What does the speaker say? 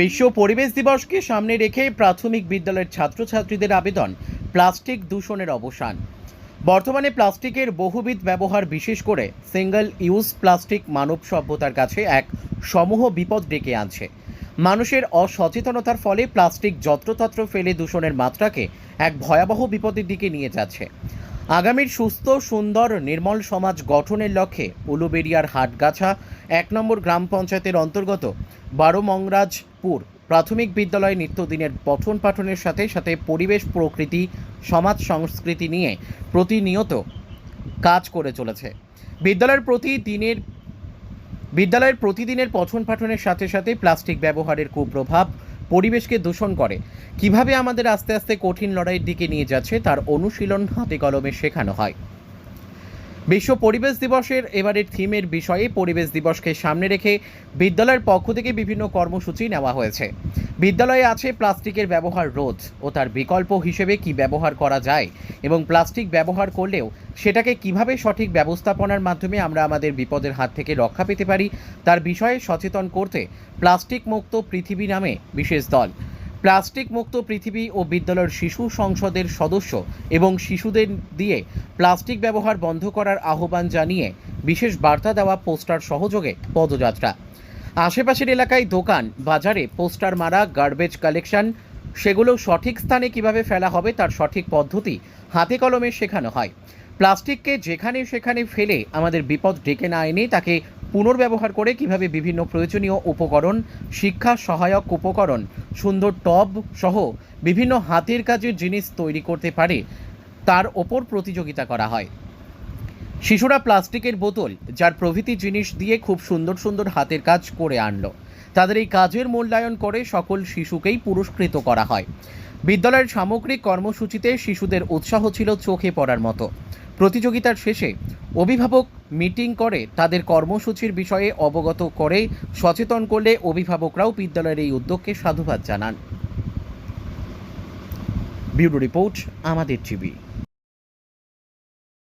বিশ্ব পরিবেশ দিবসকে সামনে রেখে প্রাথমিক বিদ্যালয়ের ছাত্রছাত্রীদের আবেদন, প্লাস্টিক দূষণের অবসান। বর্তমানে প্লাস্টিকের বহুবিধ ব্যবহার বিশেষ করে সিঙ্গেল ইউজ প্লাস্টিক মানব সভ্যতার কাছে এক সমূহ বিপদ ডেকে আনছে। মানুষের অসচেতনতার ফলে প্লাস্টিক যত্রতত্র ফেলে দূষণের মাত্রাকে এক ভয়াবহ বিপদের দিকে নিয়ে যাচ্ছে। আগামীর সুস্থ, সুন্দর, নির্মল সমাজ গঠনের লক্ষ্যে উলুবেড়িয়ার হাটগাছা, এক নম্বর গ্রাম পঞ্চায়েতের অন্তর্গত বারো মংরাজপুর প্রাথমিক বিদ্যালয়ে নিত্যদিনের পঠন পাঠনের সাথে সাথে পরিবেশ, প্রকৃতি, সমাজ সংস্কৃতি নিয়ে প্রতিনিয়ত কাজ করে চলেছে। বিদ্যালয়ের প্রতিদিনের বিদ্যালয়ের প্রতিদিনের পঠন পাঠনের সাথে সাথে প্লাস্টিক ব্যবহারের কুপ্রভাব পরিবেশকে দূষণ করে। কীভাবে আমাদের আস্তে আস্তে কঠিন লড়াইয়ের দিকে নিয়ে যাচ্ছে, তার অনুশীলন হাতে কলমে শেখানো হয়। বিশ্ব পরিবেশ দিবসের এবারের থিমের বিষয়ে পরিবেশ দিবসকে সামনে রেখে বিদ্যালয়ের পক্ষ থেকে বিভিন্ন কর্মসূচি নেওয়া হয়েছে। বিদ্যালয়ে আছে প্লাস্টিকের ব্যবহার রোধ ও তার বিকল্প হিসেবে কি ব্যবহার করা যায় এবং প্লাস্টিক ব্যবহার করলেও সেটাকে কীভাবে সঠিক ব্যবস্থাপনার মাধ্যমে আমরা আমাদের বিপদের হাত থেকে রক্ষা পেতে পারি, তার বিষয়ে সচেতন করতে প্লাস্টিক মুক্ত পৃথিবী নামে বিশেষ দল প্লাস্টিক মুক্ত পৃথিবী ও বিদ্যালয়ের শিশু সংসদের সদস্য এবং শিশুদের দিয়ে প্লাস্টিক ব্যবহার বন্ধ করার আহ্বান জানিয়ে বিশেষ বার্তা দেওয়া পোস্টার সহযোগে পদযাত্রা। আশেপাশের এলাকায় দোকান, বাজারে পোস্টার মারা গার্বেজ কালেকশন সেগুলো সঠিক স্থানে কীভাবে ফেলা হবে তার সঠিক পদ্ধতি হাতে কলমে শেখানো হয়। প্লাস্টিককে যেখানে সেখানে ফেলে আমাদের বিপদ ডেকে না এনে তাকে পুনর্ব্যবহার করে কীভাবে বিভিন্ন প্রয়োজনীয় উপকরণ, শিক্ষা সহায়ক উপকরণ, সুন্দর টব সহ বিভিন্ন হাতের কাজের জিনিস তৈরি করতে পারে, তার ওপর প্রতিযোগিতা করা হয়। শিশুরা প্লাস্টিকের বোতল, যার প্রভৃতি জিনিস দিয়ে খুব সুন্দর সুন্দর হাতের কাজ করে আনলো। তাদের এই কাজের মূল্যায়ন করে সকল শিশুকেই পুরস্কৃত করা হয়। বিদ্যালয়ের সামগ্রিক কর্মসূচিতে শিশুদের উৎসাহ ছিল চোখে পড়ার মতো। প্রতিযোগিতার শেষে অভিভাবক মিটিং করে তাদের কর্মসূচির বিষয়ে অবগত করে সচেতন করলে অভিভাবকরাও বিদ্যালয়ের এই উদ্যোগকে সাধুবাদ জানান। ব্যুরো রিপোর্ট, আমাদের টিভি।